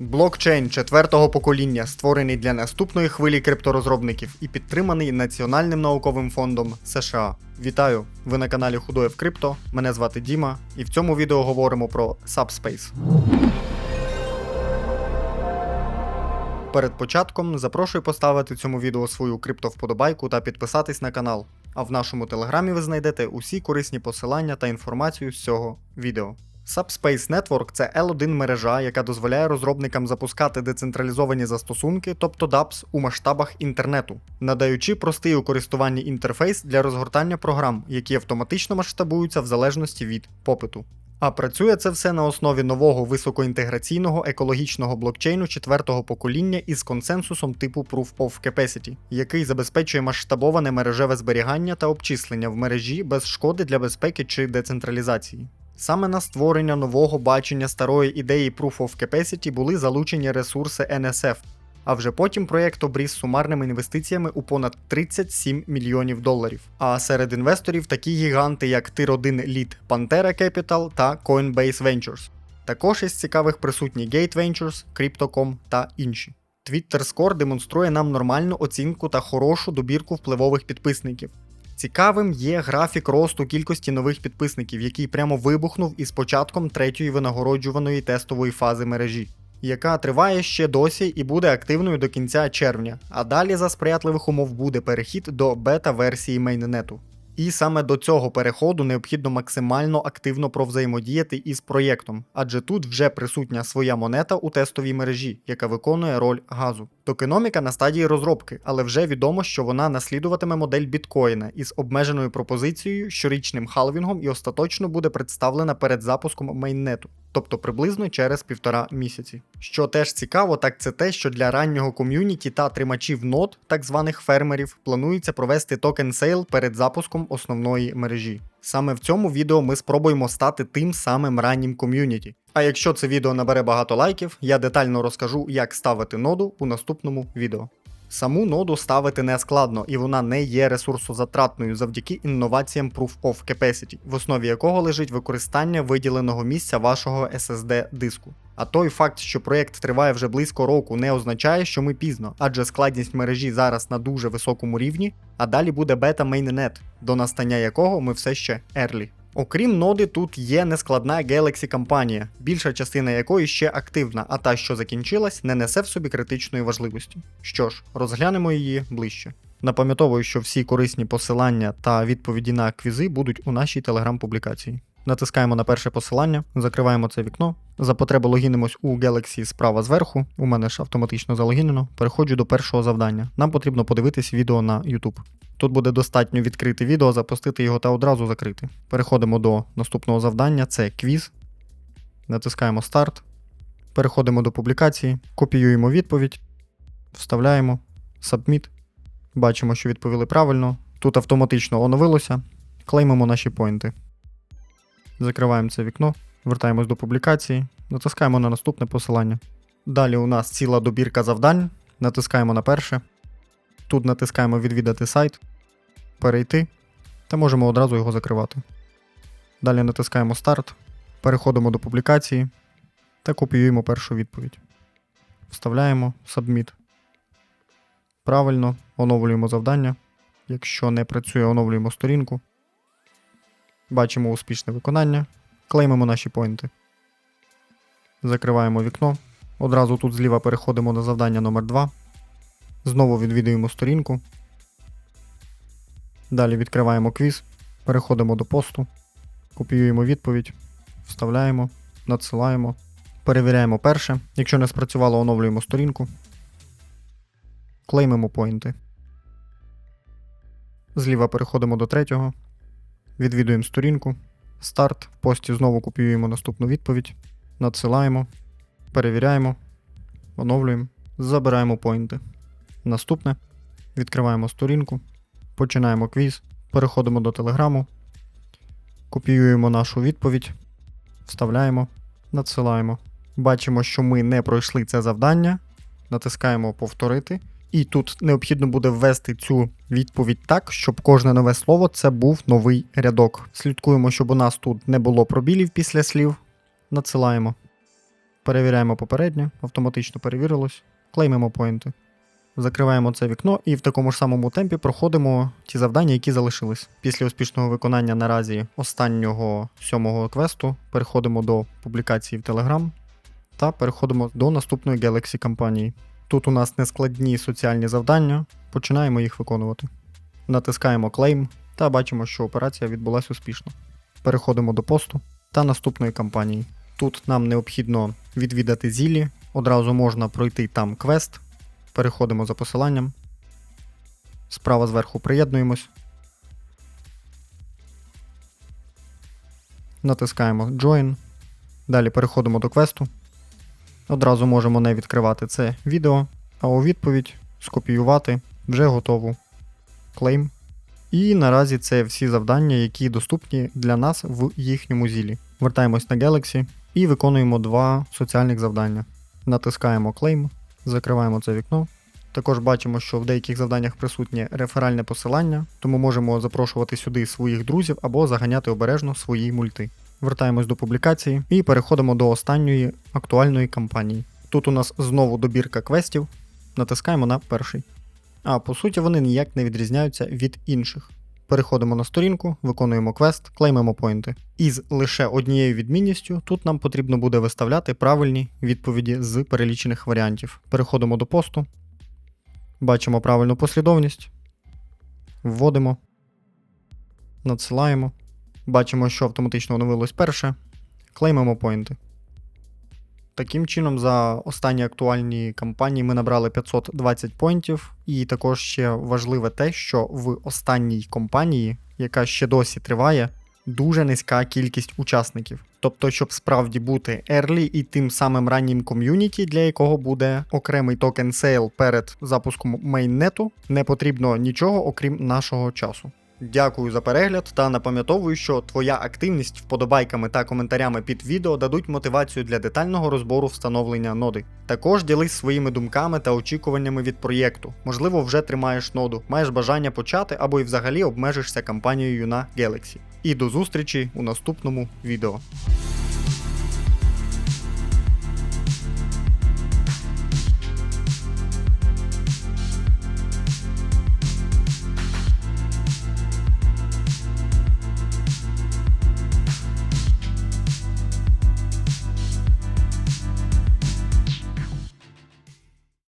Блокчейн четвертого покоління, створений для наступної хвилі крипторозробників і підтриманий Національним науковим фондом США. Вітаю! Ви на каналі Худоєв Крипто. Мене звати Діма, і в цьому відео говоримо про Subspace. Перед початком запрошую поставити цьому відео свою криптовподобайку та підписатись на канал. А в нашому телеграмі ви знайдете усі корисні посилання та інформацію з цього відео. Subspace Network це L1 мережа, яка дозволяє розробникам запускати децентралізовані застосунки, тобто DApps, у масштабах інтернету, надаючи простий у користуванні інтерфейс для розгортання програм, які автоматично масштабуються в залежності від попиту. А працює це все на основі нового високоінтеграційного екологічного блокчейну четвертого покоління із консенсусом типу Proof of Capacity, який забезпечує масштабоване мережеве зберігання та обчислення в мережі без шкоди для безпеки чи децентралізації. Саме на створення нового бачення старої ідеї Proof of Capacity були залучені ресурси NSF, а вже потім проєкт обріз сумарними інвестиціями у понад 37 мільйонів доларів. А серед інвесторів такі гіганти, як Tier 1 Lead Pantera Capital та Coinbase Ventures. Також із цікавих присутні Gate Ventures, Crypto.com та інші. Twitter Score демонструє нам нормальну оцінку та хорошу добірку впливових підписників. Цікавим є графік росту кількості нових підписників, який прямо вибухнув із початком третьої винагороджуваної тестової фази мережі, яка триває ще досі і буде активною до кінця червня. А далі за сприятливих умов буде перехід до бета-версії мейннету. І саме до цього переходу необхідно максимально активно провзаємодіяти із проєктом, адже тут вже присутня своя монета у тестовій мережі, яка виконує роль газу. Токеноміка на стадії розробки, але вже відомо, що вона наслідуватиме модель біткоїна із обмеженою пропозицією, щорічним халвінгом і остаточно буде представлена перед запуском мейннету, тобто приблизно через півтора місяці. Що теж цікаво, так це те, що для раннього ком'юніті та тримачів нод, так званих фермерів, планується провести токен сейл перед запуском основної мережі. Саме в цьому відео ми спробуємо стати тим самим раннім ком'юніті. А якщо це відео набере багато лайків, я детально розкажу, як ставити ноду у наступному відео. Саму ноду ставити не складно, і вона не є ресурсозатратною завдяки інноваціям Proof of Capacity, в основі якого лежить використання виділеного місця вашого SSD диску. А той факт, що проєкт триває вже близько року, не означає, що ми пізно, адже складність мережі зараз на дуже високому рівні, а далі буде бета мейннет, до настання якого ми все ще early. Окрім ноди, тут є нескладна Galaxy кампанія, більша частина якої ще активна, а та, що закінчилась, не несе в собі критичної важливості. Що ж, розглянемо її ближче. Напам'ятовую, що всі корисні посилання та відповіді на квізи будуть у нашій телеграм-публікації. Натискаємо на перше посилання, закриваємо це вікно. За потреби логінимось у Galaxy справа зверху. У мене ж автоматично залогінено. Переходжу до першого завдання. Нам потрібно подивитись відео на YouTube. Тут буде достатньо відкрити відео, запустити його та одразу закрити. Переходимо до наступного завдання: це квіз. Натискаємо старт. Переходимо до публікації, копіюємо відповідь, вставляємо Submit. Бачимо, що відповіли правильно. Тут автоматично оновилося. Клеймимо наші поінти. Закриваємо це вікно, вертаємось до публікації, натискаємо на наступне посилання. Далі у нас ціла добірка завдань. Натискаємо на перше. Тут натискаємо відвідати сайт, перейти та можемо одразу його закривати. Далі натискаємо старт, переходимо до публікації та копіюємо першу відповідь. Вставляємо Submit. Правильно, оновлюємо завдання. Якщо не працює, оновлюємо сторінку. Бачимо успішне виконання. Клеймимо наші поінти. Закриваємо вікно. Одразу тут зліва переходимо на завдання номер 2 Знову відвідуємо сторінку. Далі відкриваємо квіз. Переходимо до посту. Копіюємо відповідь. Вставляємо, надсилаємо. Перевіряємо перше. Якщо не спрацювало, оновлюємо сторінку. Клеймимо поінти. Зліва переходимо до третього. Відвідуємо сторінку. Старт. В пості знову копіюємо наступну відповідь. Надсилаємо. Перевіряємо. Оновлюємо. Забираємо поінти. Наступне. Відкриваємо сторінку. Починаємо квіз. Переходимо до телеграму. Копіюємо нашу відповідь. Вставляємо. Надсилаємо. Бачимо, що ми не пройшли це завдання. Натискаємо повторити. І тут необхідно буде ввести цю відповідь так, щоб кожне нове слово це був новий рядок. Слідкуємо, щоб у нас тут не було пробілів після слів. Надсилаємо. Перевіряємо попереднє, автоматично перевірилось, клеймимо поінти. Закриваємо це вікно і в такому ж самому темпі проходимо ті завдання, які залишились. Після успішного виконання наразі останнього сьомого квесту переходимо до публікації в Telegram та переходимо до наступної Galaxy кампанії. Тут у нас нескладні соціальні завдання, починаємо їх виконувати. Натискаємо Claim та бачимо, що операція відбулася успішно. Переходимо до посту та наступної кампанії. Тут нам необхідно відвідати зілі, одразу можна пройти там квест. Переходимо за посиланням. Справа зверху приєднуємось. Натискаємо Join. Далі переходимо до квесту. Одразу можемо не відкривати це відео, а у відповідь скопіювати вже готову клейм. І наразі це всі завдання, які доступні для нас в їхньому зілі. Вертаємось на Galaxy і виконуємо два соціальних завдання. Натискаємо Claim, закриваємо це вікно. Також бачимо, що в деяких завданнях присутнє реферальне посилання, тому можемо запрошувати сюди своїх друзів або заганяти обережно свої мульти. Вертаємось до публікації і переходимо до останньої актуальної кампанії. Тут у нас знову добірка квестів. Натискаємо на перший. А по суті вони ніяк не відрізняються від інших. Переходимо на сторінку, виконуємо квест, клеймимо поінти. Із лише однією відмінністю тут нам потрібно буде виставляти правильні відповіді з перелічених варіантів. Переходимо до посту, бачимо правильну послідовність, вводимо, надсилаємо. Бачимо, що автоматично оновилось перше, клеймимо поінти. Таким чином, за останні актуальні кампанії ми набрали 520 поінтів. І також ще важливе те, що в останній компанії, яка ще досі триває, дуже низька кількість учасників. Тобто, щоб справді бути early і тим самим раннім ком'юніті, для якого буде окремий токен сейл перед запуском мейннету, не потрібно нічого окрім нашого часу. Дякую за перегляд та напам'ятовую, що твоя активність вподобайками та коментарями під відео дадуть мотивацію для детального розбору встановлення ноди. Також ділись своїми думками та очікуваннями від проєкту. Можливо, вже тримаєш ноду, маєш бажання почати або й взагалі обмежишся кампанією на Galaxy. І до зустрічі у наступному відео.